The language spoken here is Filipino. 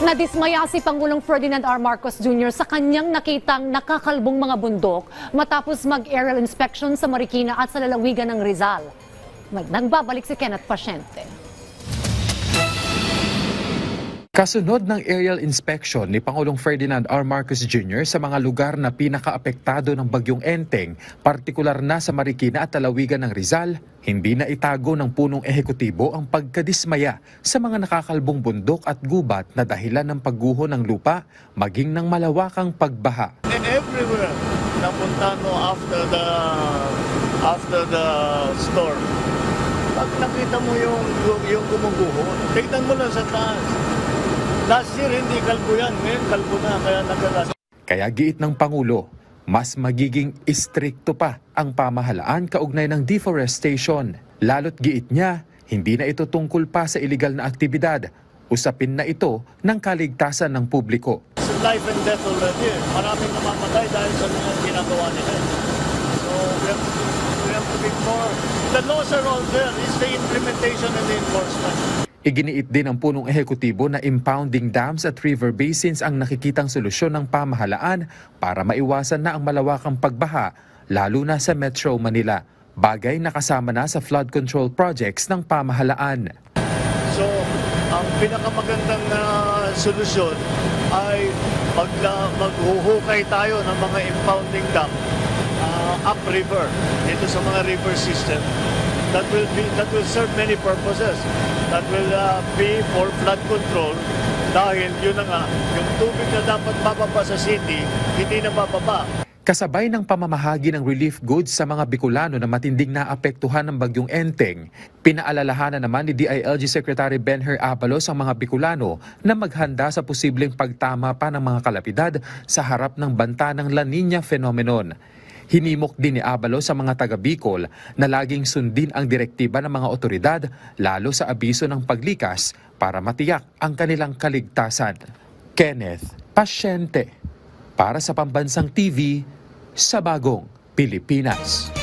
Nadismaya si Pangulong Ferdinand R. Marcos Jr. sa kanyang nakitang nakakalbong mga bundok matapos mag-aerial inspection sa Marikina at sa lalawigan ng Rizal. Nagbabalik si Kenneth Pasyente. Kasunod ng aerial inspection ni Pangulong Ferdinand R. Marcos Jr. sa mga lugar na pinakaapektado ng bagyong Enteng, partikular na sa Marikina at Talawigan ng Rizal, hindi na itago ng punong ehekutibo ang pagkadismaya sa mga nakakalbong bundok at gubat na dahilan ng pagguho ng lupa maging ng malawakang pagbaha. everywhere napunta no after the after the storm. Pag nakita mo yung yung, yung gumuguho, tignan mo lang sa taas. Last year hindi kalbo yan, ngayon kalbo na kaya nagkalas. Kaya giit ng Pangulo, mas magiging istrikto pa ang pamahalaan kaugnay ng deforestation. Lalo't giit niya, hindi na ito tungkol pa sa iligal na aktibidad. Usapin na ito ng kaligtasan ng publiko. It's life and death already. eh. Maraming namamatay dahil sa mga ginagawa nila. So we have, to, we have to be more. The laws are all there. It's the implementation and the enforcement. Iginiit din ng punong ehekutibo na impounding dams at river basins ang nakikitang solusyon ng pamahalaan para maiwasan na ang malawakang pagbaha, lalo na sa Metro Manila. Bagay na kasama na sa flood control projects ng pamahalaan. So, ang pinakamagandang uh, solusyon ay mag, maghuhukay tayo ng mga impounding dam uh, upriver dito sa mga river system that will be that will serve many purposes that will uh, be for flood control dahil yun na nga yung tubig na dapat bababa sa city hindi na bababa Kasabay ng pamamahagi ng relief goods sa mga Bicolano na matinding naapektuhan ng bagyong Enteng, pinaalalahanan naman ni DILG Secretary Benher Abalos ang mga Bicolano na maghanda sa posibleng pagtama pa ng mga kalapidad sa harap ng banta ng La Nina phenomenon. Hinimok din ni Abalos sa mga taga Bicol na laging sundin ang direktiba ng mga otoridad lalo sa abiso ng paglikas para matiyak ang kanilang kaligtasan. Kenneth Pasyente para sa Pambansang TV sa Bagong Pilipinas.